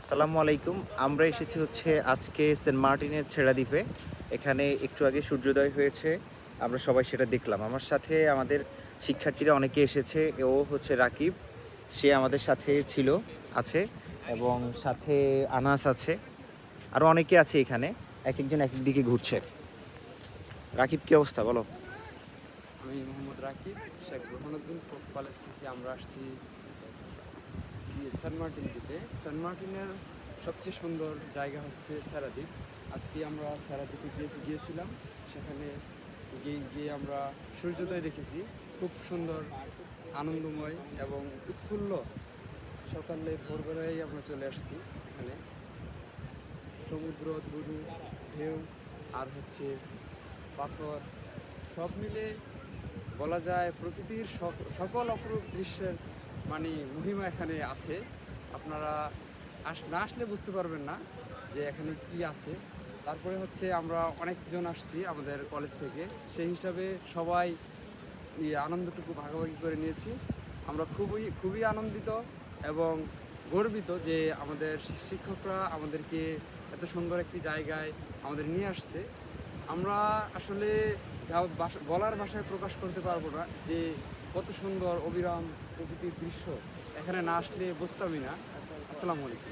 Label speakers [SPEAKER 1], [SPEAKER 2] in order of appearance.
[SPEAKER 1] আসসালামু আলাইকুম। আমরা এসেছি হচ্ছে আজকে সেন্ট মার্টিনের ছেড়া দ্বীপে এখানে একটু আগে সূর্যোদয় হয়েছে, আমরা সবাই সেটা দেখলাম। আমার সাথে আমাদের শিক্ষার্থীরা অনেকে এসেছে, ও হচ্ছে রাকিব। সে আমাদের সাথে ছিল, আছে, এবং সাথে আনাস আছে আরও অনেকে আছে এখানে। এক একজন এক দিকে ঘুরছে। রাকিব, কি অবস্থা? বলো।
[SPEAKER 2] আমি মোহাম্মদ রাকিব, শেখ কলেজ থেকে আমরা আসছি সেন্ট মার্টিন দ্বীপে। সেন্ট মার্টিনের সবচেয়ে সুন্দর জায়গা হচ্ছে স্যারাদ্বীপ। আজকে আমরা স্যারাদ্বীপে গিয়েছি, গিয়েছিলাম। সেখানে গিয়ে গিয়ে আমরা সূর্যোদয় দেখেছি। খুব সুন্দর, আনন্দময় এবং উৎফুল্ল সকালে ভোরবেলায় আমরা চলে আসছি এখানে। সমুদ্র ধুরু ঢেউ আর হচ্ছে পাথর, সব মিলে বলা যায় প্রকৃতির সকল অপরূপ দৃশ্যের মানে মহিমা এখানে আছে। আপনারা আস, না আসলে বুঝতে পারবেন না যে এখানে কি আছে। তারপরে হচ্ছে আমরা অনেকজন আসছি আমাদের কলেজ থেকে। সেই হিসাবে সবাই আনন্দটুকু ভাগাভাগি করে নিয়েছি। আমরা খুবই খুবই আনন্দিত এবং গর্বিত যে আমাদের শিক্ষকরা আমাদেরকে এত সুন্দর একটি জায়গায় আমাদের নিয়ে আসছে। আমরা আসলে যা বলার ভাষায় প্রকাশ করতে পারব না যে কত সুন্দর অবিরাম প্রকৃতির দৃশ্য। এখানে না আসলে বুঝতামই না। আসসালামু আলাইকুম